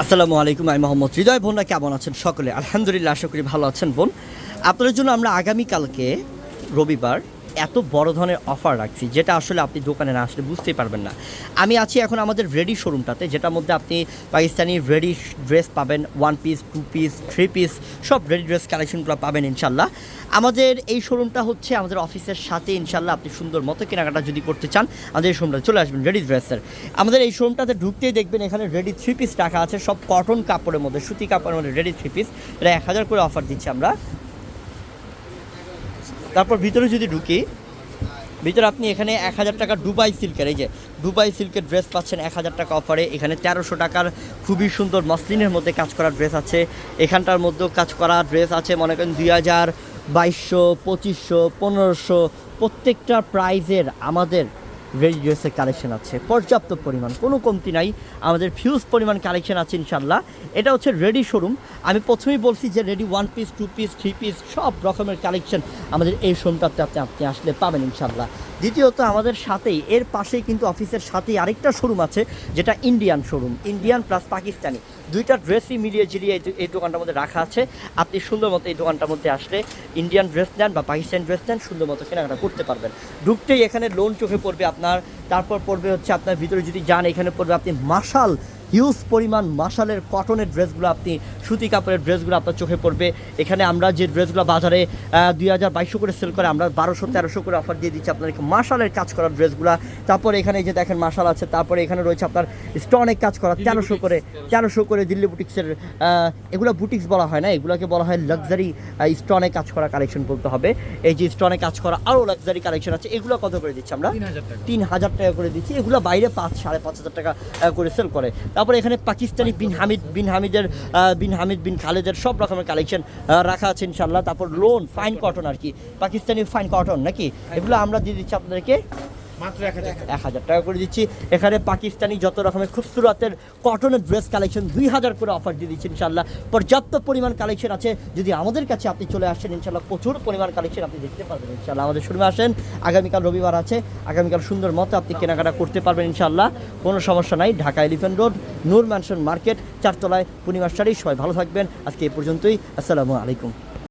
আসসালামু আলাইকুম, আমি মোহাম্মদ হৃদয় বোনরা কেমন আছেন সকলে? আলহামদুলিল্লাহ, আশা করি ভালো আছেন বোন। আপনাদের জন্য আমরা আগামীকালকে রবিবার এত বড় ধরনের অফার রাখছি, যেটা আসলে আপনি দোকানে না আসলে বুঝতেই পারবেন না। আমি আছি এখন আমাদের রেডি শোরুমটাতে যেটার মধ্যে আপনি পাকিস্তানি রেডি ড্রেস পাবেন one piece two piece three piece সব রেডি ড্রেস কালেকশনগুলো পাবেন ইনশাল্লাহ। আমাদের এই শোরুমটা হচ্ছে আমাদের অফিসের সাথে ইনশাল্লাহ আপনি সুন্দর মতো কেনাকাটা যদি করতে চান, আমাদের এই শোরুমটা চলে আসবেন রেডি ড্রেসের আমাদের এই শোরুমটাতে ঢুকতেই দেখবেন এখানে রেডি থ্রি পিস রাখা আছে, সব কটন কাপড়ের মধ্যে, সুতি কাপড়ের মধ্যে রেডি থ্রি পিস এটা এক হাজার করে অফার দিচ্ছি আমরা। তারপর ভিতরে যদি ঢুকি, ভিতরে আপনি এখানে এক হাজার টাকা ডুবাই সিল্কের, এই যে দুবাই সিল্কের ড্রেস পাচ্ছেন এক হাজার টাকা অফারে এখানে তেরোশো টাকার খুবই সুন্দর মসলিনের মধ্যে কাজ করা ড্রেস আছে। এখানটার মধ্যেও কাজ করা ড্রেস আছে, মনে করেন দুই হাজার বাইশশো, পঁচিশশো, পনেরোশো। প্রত্যেকটা প্রাইজের আমাদের রেডি ড্রেসের কালেকশন আছে। পর্যাপ্ত পরিমাণ, কোনো কমতি নাই। আমাদের ফিউজ পরিমাণ কালেকশন আছে ইনশাল্লাহ এটা হচ্ছে রেডি শোরুম আমি প্রথমেই বলছি যে ready one piece two piece three piece সব রকমের কালেকশন আমাদের এই শোরুমটাতে আপনি আপনি আসলে পাবেন ইনশাল্লাহ দ্বিতীয়ত আমাদের সাথেই, এর পাশেই কিন্তু অফিসের সাথেই আরেকটা শোরুম আছে, যেটা Indian showroom Indian plus Pakistani দুইটা ড্রেসই মিলিয়ে এই- এই দোকানটার মধ্যে রাখা আছে। আপনি সুন্দর মতো এই দোকানটার মধ্যে আসলে ইন্ডিয়ান ড্রেস নেন বা পাকিস্তানি ড্রেস নেন, সুন্দর মতো কেনাকাটা করতে পারবেন। ঢুকতেই এখানে লোন চোখে পড়বে আপনার, তারপর পড়বে হচ্ছে আপনার ভিতরে যদি যান, এখানে পড়বে আপনি মাসাল হিউজ পরিমাণ মাসালের কটনের ড্রেসগুলো আপনি সুতি কাপড়ের ড্রেসগুলো আপনার চোখে পড়বে। এখানে আমরা যে ড্রেসগুলো বাজারে দুই হাজার বাইশশো করে সেল করে আমরা বারোশো তেরোশো করে অফার দিয়ে দিচ্ছি আপনাদেরকে মাসালের কাজ করা ড্রেসগুলো। তারপর এখানে এই যে দেখেন মাসাল আছে তারপরে এখানে রয়েছে আপনার স্টনের কাজ করা তেরোশো করে তেরোশো। করে দিল্লি বুটিক্সের এগুলো বুটিক্স বলা হয় না এগুলোকে বলা হয় লাক্সারি স্টনে কাজ করা কালেকশন বলতে হবে। এই যে স্টনে কাজ করা আরও লাক্সারি কালেকশন আছে এগুলো কত করে দিচ্ছি আমরা? তিন হাজার টাকা। করে দিচ্ছি এগুলো বাইরে পাঁচ সাড়ে পাঁচ হাজার টাকা করে সেল করে। তারপরে এখানে পাকিস্তানি বিন হামিদ, বিন হামিদের বিন হামিদ বিন খালেদের সব রকমের কালেকশন রাখা আছে ইনশাল্লাহ তারপর লোন ফাইন কটন আর কি। পাকিস্তানি ফাইন কটন নাকি? এগুলো আমরা দিয়ে দিচ্ছি আপনাদেরকে। এক হাজার টাকা। করে দিচ্ছি। এখানে পাকিস্তানি যত রকমের খুবসুরতের কটনের ড্রেস কালেকশন দুই হাজার করে অফার দিয়ে দিচ্ছি ইনশাল্লাহ পর্যাপ্ত পরিমাণ কালেকশন আছে। যদি আমাদের কাছে আপনি চলে আসেন ইনশাল্লাহ প্রচুর পরিমাণ কালেকশন আপনি দেখতে পারবেন ইনশাল্লাহ আমাদের শুরু আসেন। আগামীকাল রবিবার আছে। আগামীকাল সুন্দর মতো আপনি কেনাকাটা করতে পারবেন ইনশাল্লাহ কোনো সমস্যা নাই। Dhaka Elephant Road Noor Mansion Market চারতলায় Purnima sari. সবাই ভালো থাকবেন। আজকে এ পর্যন্তই। আসসালামু আলাইকুম।